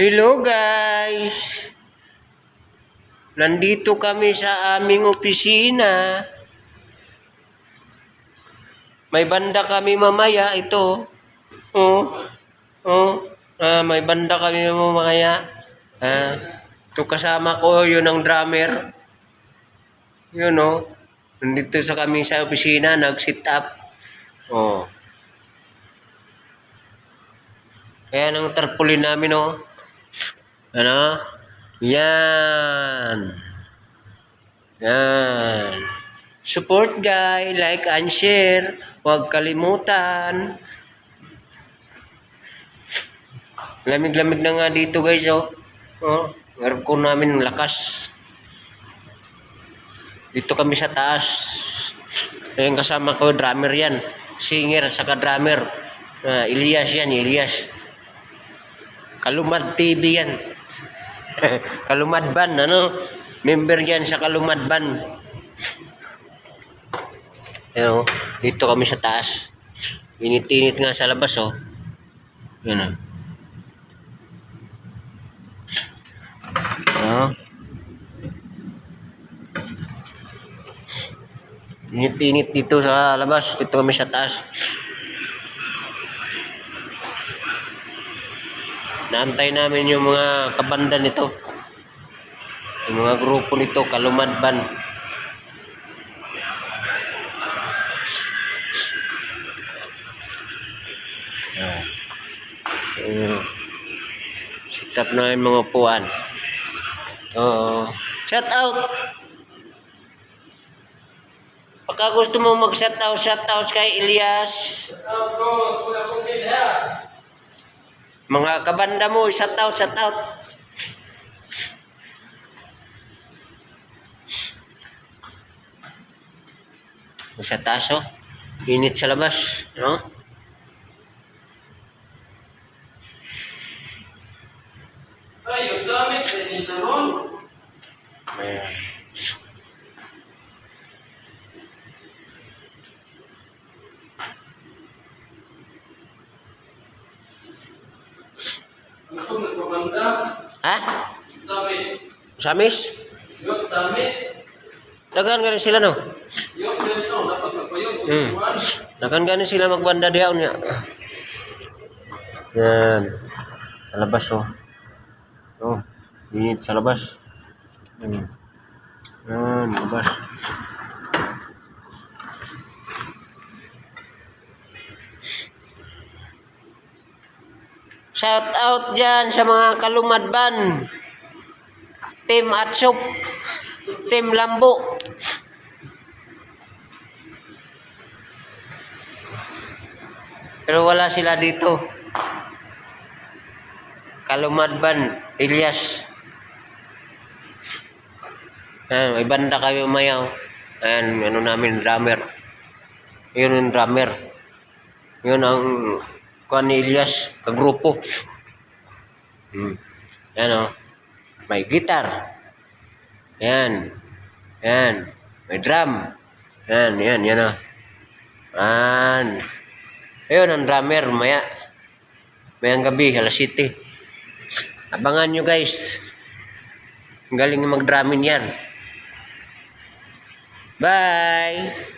Hello guys! Nandito kami sa aming opisina. May banda kami mamaya ito. Oh. Oh. Ah, may banda kami mamaya. Ah. Ito kasama ko, yun ang drummer. Yun oh. Nandito sa kami sa opisina, nag-sit up. Oh. Kaya ang tarpaulin namin, oh. Ano? Yan. Yan. Support guy, like and share. Huwag kalimutan. Lamig-lamig na nga dito guys, oh. Oh, aircon namin lakas. Dito kami sa taas. Ayun kasama ko, drummer yan. Singer, saka drummer. Ah, Elias yan, Elias. Kalumad TV yan. Kalumad Ban, ano? Member yan sa Kalumad Ban. Ayun, oh, dito kami sa taas. Init-init nga sa labas, oh. Yan, oh. Ano? Init-init dito sa labas. Dito kami sa taas. Naantay namin yung mga kabanda nito. Yung mga grupo nito, Kalumad Ban. Ah. Uh, na yung mga upuan. Oo. Shout out! Pagka gusto mo mag-shout out, shout out kay Elias. Mga kabanda mo, shout out, shout out. Sa taas, oh. Init sa labas, no? Ayun, sa amin, sa inyo naman. Ayan. Ha? Samis? Dagan ganin sila, no? Hmm. Dagan ganin sila magbanda diyaw niya. Yan. Sa labas, oh. Oh, init sa labas. Hmm. Yan, labas. Shout out dyan sa mga kalumadban. Team Atsop. Team Lambo. Pero wala sila dito. Kalumadban, Elias. Ayan, may banda kami umayaw. Ayan, ano namin, drummer. Yun yung drummer. Yun ang kuha ni Elias, kagrupo. Hmm. Yan o. May guitar. Yan. Yan. May drum. Yan, yan, yan o. Yan. Ayun, ang drummer, maya. Mayang gabi, alas 7. Abangan nyo guys. Ang galing mag-drumming yan. Bye!